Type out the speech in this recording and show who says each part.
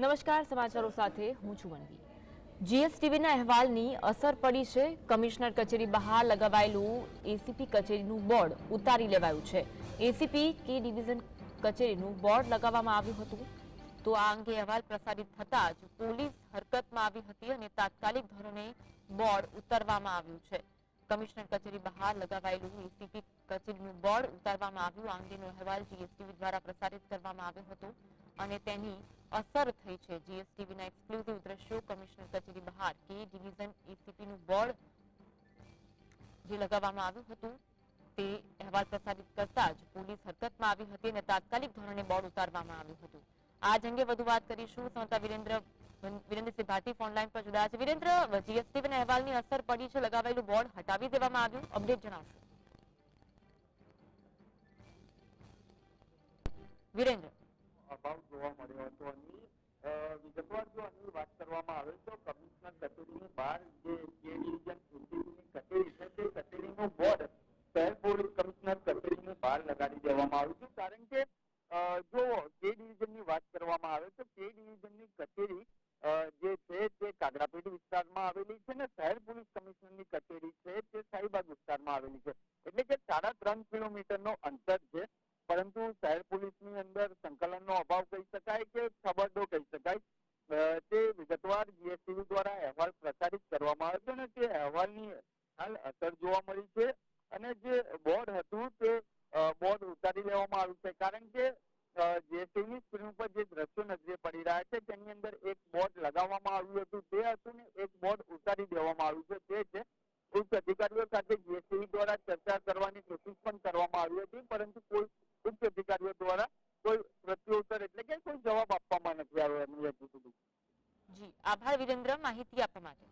Speaker 1: નમસ્કાર, સમાચારો સાથે હું છું વનવી જીએસટીવીના અહેવાલની અસર પડી છે. કમિશનર કચેરી બહાર લગાવાયેલું એસીપી કચેરીનું બોર્ડ ઉતારી લેવાયું છે. એસીપી કે ડિવિઝન કચેરીનું બોર્ડ લગાવવામાં આવ્યું હતું? તો આ અંગે અહેવાલ પ્રસારિત થતાં જ પોલીસ હરકતમાં આવી હતી અને તાત્કાલિક ધોરણે બોર્ડ ઉતારવામાં આવ્યું છે. કમિશનર કચેરી બહાર લગાવાયેલું એસીપી કચેરીનું બોર્ડ ઉતારવામાં આવ્યું આ અંગેનો અહેવાલ જીએસટીવી દ્વારા પ્રસારિત કરવામાં આવ્યો હતો અને તેની અસર થઈ છે. જીએસટીવીના એક્સક્લુઝિવ દ્રશ્યો, કમિશનર કચેરી બહાર, કે ડિવિઝન એસીપીનું બોર્ડ જે લગાવવામાં આવ્યું હતું, તે અહેવાલ પ્રસારિત કરતા જ પોલીસ હરકતમાં આવી હતી અને તાત્કાલિક ધોરણે બોર્ડ ઉતારવામાં આવ્યું હતું. આ જ અંગે વધુ વાત કરીશું. સંતા વિરેન્દ્ર વિરેન્દ્રસિંહ ભાટી ફોનલાઈન પર જોડાયા છે. વિરેન્દ્ર, જીએસટીવીના અહેવાલની અસર પડી છે. લગાવેલું બોર્ડ હટાવી દેવામાં આવ્યું. અપડેટ જણાવશો. વિરેન્દ્ર.
Speaker 2: અભાવ જોવા મળ્યો હતો. અને વિગતવાર જો આની વાત કરવામાં આવે તો કમિશનર કચેરીની બહાર જે કચેરી છે, તે કચેરીનું બોર્ડ શહેર પોલીસ કમિશનર કચેરીની બહાર લગાડી દેવામાં આવ્યું છે. કારણ કે જો જે ડિવિઝનની વાત કરવામાં આવે તો તે ડિવિઝનની કચેરી જે છે, તે કાગડાપેઢી વિસ્તારમાં આવેલી છે ને શહેર પોલીસ કમિશનરની કચેરી છે, તે શાહીબાગ વિસ્તારમાં આવેલી છે. એટલે કે સાડા ત્રણ કિલોમીટરનો અંતર છે. પરંતુ શહેર પોલીસની અંદર સંકલનનો અભાવ કહી શકાય કે ખબરડો કહી શકાય. તે વિગતવાર જીએસટીવી દ્વારા અહેવાલ પ્રસારિત કરવામાં આવ્યો અને તે અહેવાલની હાલ અસર જોવા મળી છે અને જે બોર્ડ હતું તે બોર્ડ ઉતારી લેવામાં આવ્યું છે. કારણ કે જીએસટીવીની સ્ક્રીન ઉપર જે દ્રશ્યો નજરે પડી રહ્યા છે તેની અંદર એક બોર્ડ લગાવવામાં આવ્યું હતું. તે હતું ને એક બોર્ડ ઉતારી દેવામાં આવ્યું છે. તે છે ઉચ્ચ અધિકારીઓ સાથે જીએસટીવી દ્વારા ચર્ચા કરવાની કોશિશ પણ કરવામાં આવી હતી. પરંતુ કોઈ અધિકારીઓ દ્વારા કોઈ પ્રત્યુત્તર એટલે કે કોઈ જવાબ આપવામાં નથી આવ્યો એમનું હજુ હતું
Speaker 1: જી, આભાર વિરેન્દ્ર, માહિતી આપવા માટે.